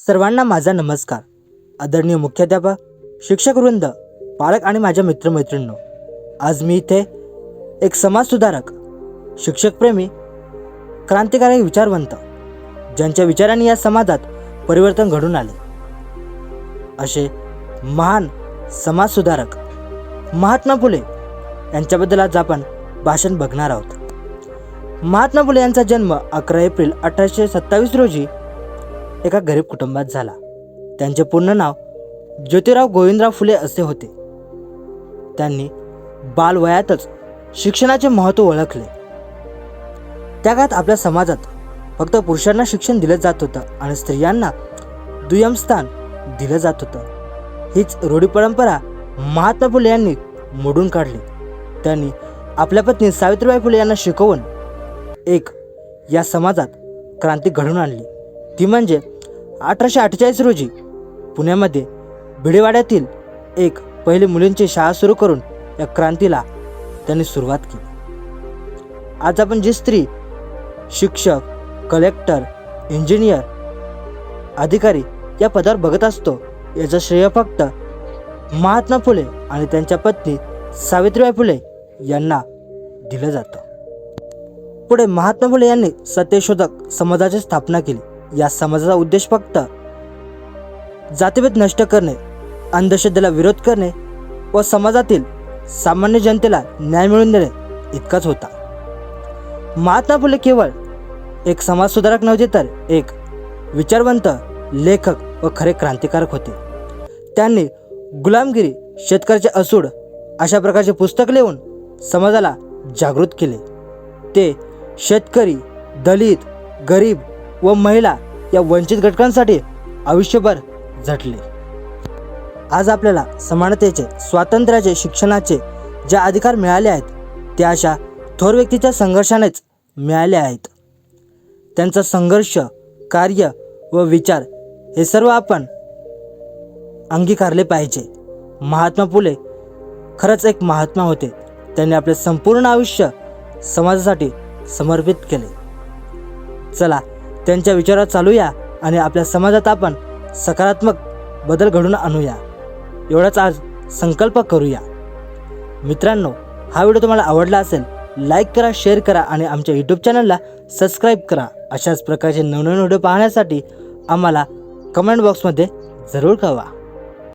सर्वांना माझा नमस्कार. आदरणीय मुख्याध्यापक शिक्षकवृंद पालक आणि माझ्या मित्रमैत्रिणींनो आज मी इथे एक समाजसुधारक शिक्षकप्रेमी क्रांतिकारक विचारवंत ज्यांच्या विचाराने या समाजात परिवर्तन घडून आले. असे महान समाजसुधारक महात्मा फुले यांच्याबद्दल आज आपण भाषण बघणार आहोत. महात्मा फुले यांचा जन्म अकरा एप्रिल अठराशे सत्तावीस रोजी एका गरीब कुटुंबात झाला. त्यांचे पूर्ण नाव ज्योतिराव गोविंदराव फुले असे होते. त्यांनी बालवयातच शिक्षणाचे महत्त्व ओळखले. त्या काळात आपल्या समाजात फक्त पुरुषांना शिक्षण दिलं जात होतं आणि स्त्रियांना दुय्यम स्थान दिलं जात होतं. हीच रूढी परंपरा महात्मा फुले यांनी मोडून काढली. त्यांनी आपल्या पत्नी सावित्रीबाई फुले यांना शिकवून एक या समाजात क्रांती घडून आणली. ती म्हणजे अठराशे अठ्ठेचाळीस रोजी पुण्यामध्ये भिडेवाड्यातील एक पहिली मुलींची शाळा सुरू करून या क्रांतीला त्यांनी सुरुवात केली. आज आपण जी स्त्री शिक्षक कलेक्टर इंजिनियर अधिकारी या पदावर बघत असतो याचं श्रेय फक्त महात्मा फुले आणि त्यांच्या पत्नी सावित्रीबाई फुले यांना दिलं जातं. पुढे महात्मा फुले यांनी सत्यशोधक समाजाची स्थापना केली. या समाजाचा उद्देश फक्त जातीभेद नष्ट करणे अंधश्रद्धेला विरोध करणे व समाजातील सामान्य जनतेला न्याय मिळवून देणे इतकाच होता. महात्मा फुले केवळ एक समाजसुधारक नव्हते तर एक विचारवंत लेखक व खरे क्रांतिकारक होते. त्यांनी गुलामगिरी शेतकऱ्याचे असूड अशा प्रकारचे पुस्तक लिहून समाजाला जागृत केले. ते शेतकरी दलित गरीब व महिला या वंचित घटकांसाठी आयुष्यभर झटले. आज आपल्याला समानतेचे स्वातंत्र्याचे शिक्षणाचे जे अधिकार मिळाले आहेत ते अशा थोर व्यक्तीच्या संघर्षानेच मिळाले आहेत. त्यांचा संघर्ष कार्य व विचार हे सर्व आपण अंगीकारले पाहिजे. महात्मा फुले खरंच एक महात्मा होते. त्यांनी आपले संपूर्ण आयुष्य समाजासाठी समर्पित केले. चला त्यांच्या विचारात चालूया आणि आपल्या समाजात आपण सकारात्मक बदल घडून आणूया. एवढाच आज संकल्प करूया. मित्रांनो हा व्हिडिओ तुम्हाला आवडला असेल लाईक करा शेअर करा आणि आमच्या यूट्यूब चॅनलला सबस्क्राईब करा. अशाच प्रकारचे नवनवीन व्हिडिओ पाहण्यासाठी आम्हाला कमेंट बॉक्समध्ये जरूर कळवा.